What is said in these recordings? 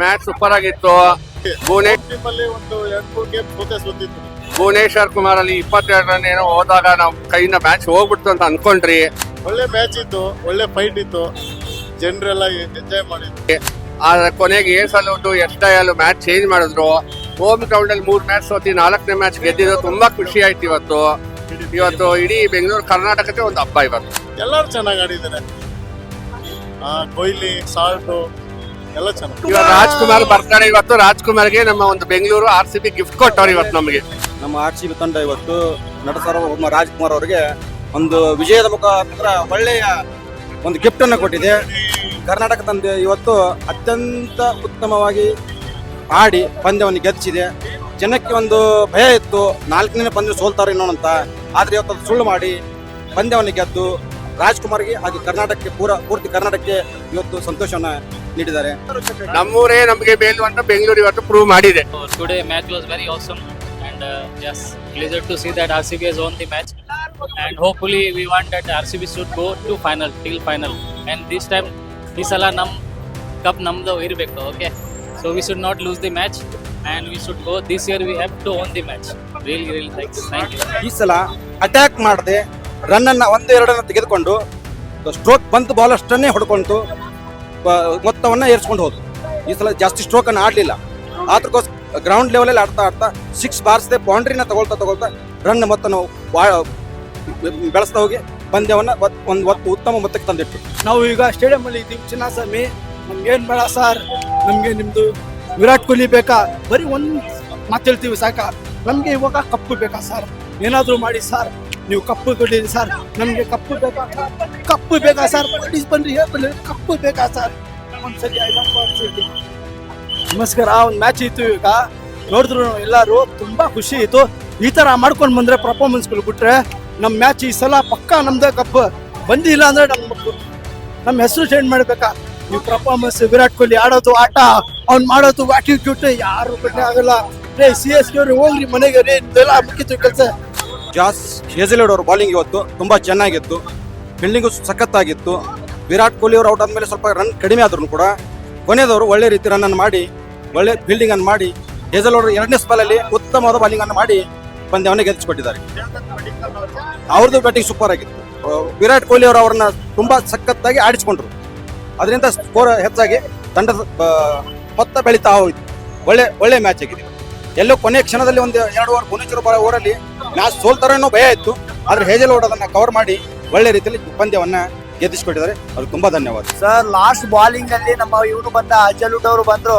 Match super ಆಗಿತ್ತು. ಭುವನೇಶ್ವರ್ ಕುಮಾರ್ ಅಲ್ಲಿ ಇಪ್ಪತ್ತೆರಡು ರನ್ ಏನೋ ಹೋದಾಗ ನಾವು ಕೈಯಿಂದ ಮ್ಯಾಚ್ ಹೋಗ್ಬಿಡ್ತು ಅಂತ ಅನ್ಕೊಂಡ್ರಿ. ಒಳ್ಳೆ ಮ್ಯಾಚ್ ಇತ್ತು ಒಳ್ಳೆ ಫೈಟ್ ಇತ್ತು. ಜನರೆಲ್ಲ ಎಂಜಾಯ್ ಮಾಡಿದ್ವಿ ಆದ್ರೆ ಕೊನೆಗೆ ಏಸಲ್ಲುಟ್ಟು ಎಸ್ಟೈಲ್ ಮ್ಯಾಚ್ ಚೇಂಜ್ ಮಾಡಿದ್ರು. ಹೋಮ್ ಗ್ರೌಂಡ್ ಅಲ್ಲಿ ಮೂರ್ ಮ್ಯಾಚ್ ಸೋತಿ ನಾಲ್ಕನೇ ಮ್ಯಾಚ್ ಗೆದ್ದಿದ್ರು ತುಂಬಾ ಖುಷಿ ಆಯ್ತು ಇವತ್ತು. ಇವತ್ತು ಇಡೀ ಬೆಂಗಳೂರು ಕರ್ನಾಟಕಕ್ಕೆ ಒಂದು ಹಬ್ಬ ಇವತ್ತು. ಎಲ್ಲರೂ ಚೆನ್ನಾಗಿ ಆಡಿದ್ದಾರೆ. ಕೊಹ್ಲಿ ಸಾಲ್ಟು ಎಲ್ಲ ಚೆನ್ನಾಗಿ ರಾಜ್ಕುಮಾರ್ ಬರ್ತಾರೆ ಇವತ್ತು. ರಾಜ್ಕುಮಾರ್ಗೆ ನಮ್ಮ ಒಂದು Bengaluru R C B gift ಕೊಟ್ಟವ್ರು ಇವತ್ತು ನಮಗೆ. ನಮ್ಮ ಆರ್ ಸಿ ಬಿ ತಂಡ ಇವತ್ತು ನಟ ಸಾರ್ವಭೌಮ ರಾಜ್ಕುಮಾರ್ ಅವರಿಗೆ ಒಂದು ವಿಜಯದ ಮುಖಾಂತರ ಒಳ್ಳೆಯ ಒಂದು ಗಿಫ್ಟ್ ಅನ್ನು ಕೊಟ್ಟಿದೆ. ಕರ್ನಾಟಕ ತಂಡ ಇವತ್ತು ಅತ್ಯಂತ ಉತ್ತಮವಾಗಿ ಆಡಿ ಪಂದ್ಯವನ್ನು ಗೆದ್ದಿದೆ. ಜನಕ್ಕೆ ಒಂದು ಭಯ ಇತ್ತು. ನಾಲ್ಕನೇ ಪಂದ್ಯ ಸೋಲ್ತಾರೆ ಅಂತ ಆದ್ರೆ ಇವತ್ತು ಅದು ಸುಳ್ಳು ಮಾಡಿ ಪಂದ್ಯವನ್ನು ಗೆದ್ದು ರಾಜ್ಕುಮಾರ್ಗೆ ಹಾಗೂ ಕರ್ನಾಟಕಕ್ಕೆ ಪೂರ ಪೂರ್ತಿ ಕರ್ನಾಟಕಕ್ಕೆ ಇವತ್ತು ಸಂತೋಷವನ್ನ ನೀಡಿದ್ದಾರೆ. ನಮ್ಮೂರೇ ನಮಗೆ ಬೇಲು ಅಂತ ಬೆಂಗಳೂರು ಇವತ್ತು ಪ್ರೂವ್ ಮಾಡಿದೆ. So today match was very awesome and uh, to see that see us RCB the match and hopefully we want that R C RCB should go to final till final and this time ಈ ಸಲ ನಮ್ಮ cup ನಮ್ದು ಇರಬೇಕು okay so we should not lose the match and we should go this year we have to own the match really really thank thank you. ಈ ಸಲ attack ಮಾಡದೆ run ಅನ್ನ ಒಂದು ಎರಡನ್ನ ತೆಗೆದುಕೊಂಡು ಸ್ಟ್ರೋಕ್ ಬಂತು ಬಾಲ್ ಅಷ್ಟನ್ನೇ ಹೊಡ್ಕೊಂಡು ಬ- ಏರಿಸ್ಕೊಂಡು ಹೋದ್ರು. ಈ ಸಲ ಜಾಸ್ತಿ ಸ್ಟ್ರೋಕನ್ನು ಆಡಲಿಲ್ಲ. ಅದಕ್ಕೋಸ್ಕರ ಗ್ರೌಂಡ್ ಲೆವೆಲಲ್ಲಿ ಆಡ್ತಾ ಆಡ್ತಾ ಸಿಕ್ಸ್ ಬಾರ್ಸ್ದೆ ಬೌಂಡ್ರಿನ ತಗೊಳ್ತಾ ತಗೊಳ್ತಾ ರನ್ ಮೊತ್ತ ನಾವು ಬೆಳೆಸ್ತಾ ಹೋಗಿ ಪಂದ್ಯವನ್ನು ಒಂದು ಒತ್ತು ಉತ್ತಮ ಮೊತ್ತಕ್ಕೆ ತಂದಿಟ್ಟು ನಾವು ಈಗ ಸ್ಟೇಡಿಯಂ ಅಲ್ಲಿ ಇದ್ದೀವಿ. ಚಿನ್ನಸ್ವಾಮಿ ನಮ್ಗೇನು ಬೇಡ ಸರ್ ನಮಗೆ ನಿಮ್ಮದು ವಿರಾಟ್ ಕೊಹ್ಲಿ ಬೇಕಾ? ಬರೀ ಒಂದು ಮಾತು ಹೇಳ್ತೀವಿ ಸಾಕ? ನಮಗೆ ಇವಾಗ ಕಪ್ಪು ಬೇಕಾ ಸರ್ ಏನಾದರೂ ಮಾಡಿ ಸರ್ ನೀವು ಕಪ್ಪು ಕೊಟ್ಟಿರಿ ಸರ್ ನಮಗೆ ಕಪ್ಪು ಬೇಕಾ ಕಪ್ಪು ಬೇಕಾ ಸರ್ ಪ್ಲೀಸ್ ಬನ್ರಿ ಹೇಳ್ಬಲ್ಲ ಕಪ್ಪು ಬೇಕಾ ಸರ್ ಒಂದ್ಸರಿ. ನಮಸ್ಕಾರ ಒಂದು ಮ್ಯಾಚ್ ಇತ್ತು ಈಗ. ನೋಡಿದ್ರು ಎಲ್ಲರೂ, ತುಂಬಾ ಖುಷಿ ಇತ್ತು. ಈ ತರ ಮಾಡ್ಕೊಂಡು ಬಂದ್ರೆ ಪರ್ಫಾರ್ಮೆನ್ಸ್ಗಳು ಬಿಟ್ರೆ ನಮ್ಮ ಮ್ಯಾಚ್ ಈ ಸಲ ಪಕ್ಕ ನಮ್ಮದೇ ಕಪ್ ಬಂದಿಲ್ಲ ಅಂದ್ರೆ ನಮ್ಮ ನಮ್ಮ ಹೆಸರು ಚೇಂಜ್ ಮಾಡಬೇಕಾ? ನೀವು ಪರ್ಫಾರ್ಮೆನ್ಸ್ ವಿರಾಟ್ ಕೊಹ್ಲಿ ಆಡೋದು ಆಟ, ಅವ್ನು ಮಾಡೋದು ಆಟಿಟ್ಯೂಡ್ ಯಾರು ಕಡೆ ಆಗಲ್ಲ. ರೇ ಸಿ ಎಸ್ ಕೆ ಅವ್ರು ಹೋಗ್ರಿ ಮನೆಗೆ ರೀ ಇದೆಲ್ಲ ಮುಗಿತು ಕೆಲಸ. ಜಾಸ್ ಹೇಜಲೇಡ್ ಅವ್ರ ಬಾಲಿಂಗ್ ಇವತ್ತು ತುಂಬಾ ಚೆನ್ನಾಗಿತ್ತು. ಫೀಲ್ಡಿಂಗು ಸಖತ್ತಾಗಿತ್ತು. ವಿರಾಟ್ ಕೊಹ್ಲಿ ಅವರು ಔಟ್ ಆದಮೇಲೆ ಸ್ವಲ್ಪ ರನ್ ಕಡಿಮೆ ಆದ್ರೂ ಕೂಡ ಕೊನೆಯದವರು ಒಳ್ಳೆ ರೀತಿ ರನ್ ಅನ್ನು ಮಾಡಿ, ಒಳ್ಳೆ ಫೀಲ್ಡಿಂಗ್ ಅನ್ನು ಮಾಡಿ ಹೇಜಲ್ ಅವರು ಎರಡನೇ ಸ್ಪಾಲಲ್ಲಿ ಉತ್ತಮವಾದ ಬಾಲಿಂಗ್ ಅನ್ನು ಮಾಡಿ ಪಂದ್ಯವನ್ನು ಗೆಲ್ಲಿಸಿಕೊಟ್ಟಿದ್ದಾರೆ ಅವ್ರದ್ದು ಬ್ಯಾಟಿಂಗ್ ಸೂಪರ್ ಆಗಿತ್ತು. ವಿರಾಟ್ ಕೊಹ್ಲಿ ಅವರು ಅವರನ್ನ ತುಂಬಾ ಸಖತ್ತಾಗಿ ಆಡಿಸಿಕೊಂಡ್ರು. ಅದರಿಂದ ಸ್ಕೋರ್ ಹೆಚ್ಚಾಗಿ ತಂಡದ ಮೊತ್ತ ಬೆಳೀತಾ ಹೋಯ್ತು. ಒಳ್ಳೆ ಒಳ್ಳೆ ಮ್ಯಾಚ್ ಆಗಿದೆ. ಎಲ್ಲೋ ಕೊನೆ ಕ್ಷಣದಲ್ಲಿ ಒಂದು ಎರಡು ಓವರ್ ಭುವನೇಶ್ವರ ಓವರಲ್ಲಿ ಮ್ಯಾಚ್ ಸೋಲ್ತಾರೆ ಅನ್ನೋ ಭಯ ಇತ್ತು, ಆದ್ರೆ ಹೇಜಲ್ ಅದನ್ನ ಕವರ್ ಮಾಡಿ ಒಳ್ಳೆ ರೀತಿಯಲ್ಲಿ ಪಂದ್ಯವನ್ನ ಗೆದ್ದಿಸಿಕೊಟ್ಟಿದ್ದಾರೆ. ಅದು ತುಂಬಾ ಧನ್ಯವಾದ. ಸರ್ ಲಾಸ್ಟ್ ಬಾಲಿಂಗ್ ಅಲ್ಲಿ ನಮ್ಮ ಇವನು ಬಂದ ಅಜಲುಟ್ ಅವರು ಬಂದ್ರು.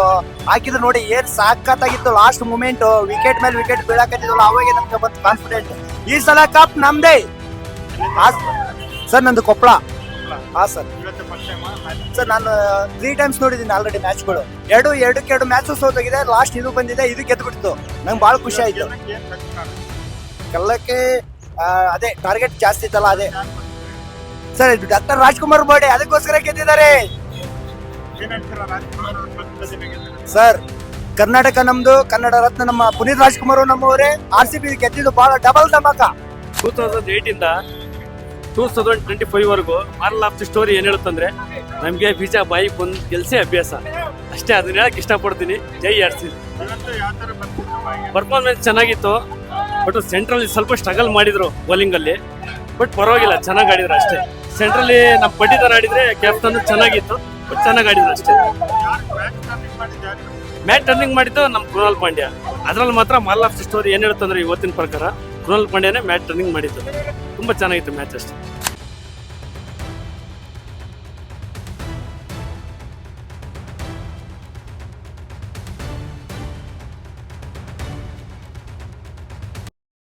ಹಾಕಿದ್ರು ನೋಡಿ, ಏನ್ ಸಾಕತ್ತಾಗಿತ್ತು ಲಾಸ್ಟ್ ಮೂಮೆಂಟ್ ವಿಕೆಟ್ ಮೇಲೆ ವಿಕೆಟ್ ಬೀಳಕತ್ತಿದ್ವಲ್ಲ ಅವಾಗ ನಮ್ಗೆ ಬಂತು ಕಾನ್ಫಿಡೆಂಟ್ ಈ ಸಲ ಕಪ್ ನಮ್ದೇ. ಸರ್, ನಂದು ಕೊಪ್ಪಳ. ಹಾ ಸರ್. ಸರ್, ನಾನು ತ್ರೀ ಟೈಮ್ಸ್ ನೋಡಿದ್ದೀನಿ ಆಲ್ರೆಡಿ ಮ್ಯಾಚ್ಗಳು ಎರಡು ಎರಡಕ್ಕೆ ಎರಡು ಮ್ಯಾಚ್ ಸೋತಾಗಿದೆ. ಲಾಸ್ಟ್ ಇದು ಬಂದಿದೆ, ಇದು ಗೆದ್ದುಬಿಡ್ತು ನಂಗೆ ಭಾಳ ಖುಷಿ ಆಯ್ತು. ಗೆಲ್ಲಕ್ಕೆ ಆ, ಅದೇ ಟಾರ್ಗೆಟ್ ಜಾಸ್ತಿ ಇತ್ತಲ್ಲ ಅದೇ. ಸರ್ ಇದು ಡಾಕ್ಟರ್ ರಾಜ್ಕುಮಾರ್ ಬರ್ಡೇ ಅದಕ್ಕೋಸ್ಕರ ಗೆದ್ದಿದ್ದಾರೆ. ಸರ್ ಕರ್ನಾಟಕ ನಮ್ದು ಕನ್ನಡ ರತ್ನ ನಮ್ಮ ಪುನೀತ್ ರಾಜ್ಕುಮಾರ್ ನಮ್ಮವರೇ ಆರ್ ಸಿ ಬಿ ಗೆದ್ದಿದ್ದು ಬಹಳ ಡಬಲ್ ಧಮಾಕ. ಟೂ ತೌಸಂಡ್ ಏಯ್ಟಿಂದ ಟೂ ತೌಸಂಡ್ ಟ್ವೆಂಟಿ ಫೈವ್ ವರೆಗೂ ಮಾರಲ್ ಆಫ್ ದಿ ಸ್ಟೋರಿ ಏನು ಹೇಳುತ್ತಂದ್ರೆ ನಮಗೆ ಬೀಜ ಬಾಯಿ ಬಂದು ಕೆಲ್ಸೇ ಅಭ್ಯಾಸ. ಅಷ್ಟೇ ಅದನ್ನ ಹೇಳಕ್ ಇಷ್ಟಪಡ್ತೀನಿ. ಜೈ ಆರ್ ಸಿ ಪರ್ಫಾರ್ಮೆನ್ಸ್ ಚೆನ್ನಾಗಿತ್ತು. ಬಟ್ ಸೆಂಟ್ರಲ್ಲಿ ಸ್ವಲ್ಪ ಸ್ಟ್ರಗಲ್ ಮಾಡಿದ್ರು ಬೌಲಿಂಗ್ ಅಲ್ಲಿ. ಬಟ್ ಪರವಾಗಿಲ್ಲ, ಚೆನ್ನಾಗಿ ಆಡಿದ್ರು ಅಷ್ಟೇ. ಸೆಂಟ್ರಲ್ಲಿ ನಮ್ಮ ಪಟ್ಟಿದಾರ ಆಡಿದ್ರೆ ಕ್ಯಾಪ್ಟನ್ ಚೆನ್ನಾಗಿತ್ತು ಬಟ್ ಚೆನ್ನಾಗಿ ಆಡಿದ್ರು ಅಷ್ಟೇ. ಮ್ಯಾಚ್ ಟರ್ನಿಂಗ್ ಮಾಡಿದ್ದು ನಮ್ಮ ಕೃಣಾಲ್ ಪಾಂಡ್ಯ ಅದ್ರಲ್ಲಿ ಮಾತ್ರ ಮಾಲ್ ಆಫ್ ಸ್ಟೋರಿ ಏನು ಹೇಳುತ್ತಂದ್ರೆ ಇವತ್ತಿನ ಪ್ರಕಾರ ಕೃಣಾಲ್ ಪಾಂಡ್ಯನೇ ಮ್ಯಾಚ್ ಟರ್ನಿಂಗ್ ಮಾಡಿದ್ದು. ತುಂಬಾ ಚೆನ್ನಾಗಿತ್ತು ಮ್ಯಾಚ್ ಅಷ್ಟೇ.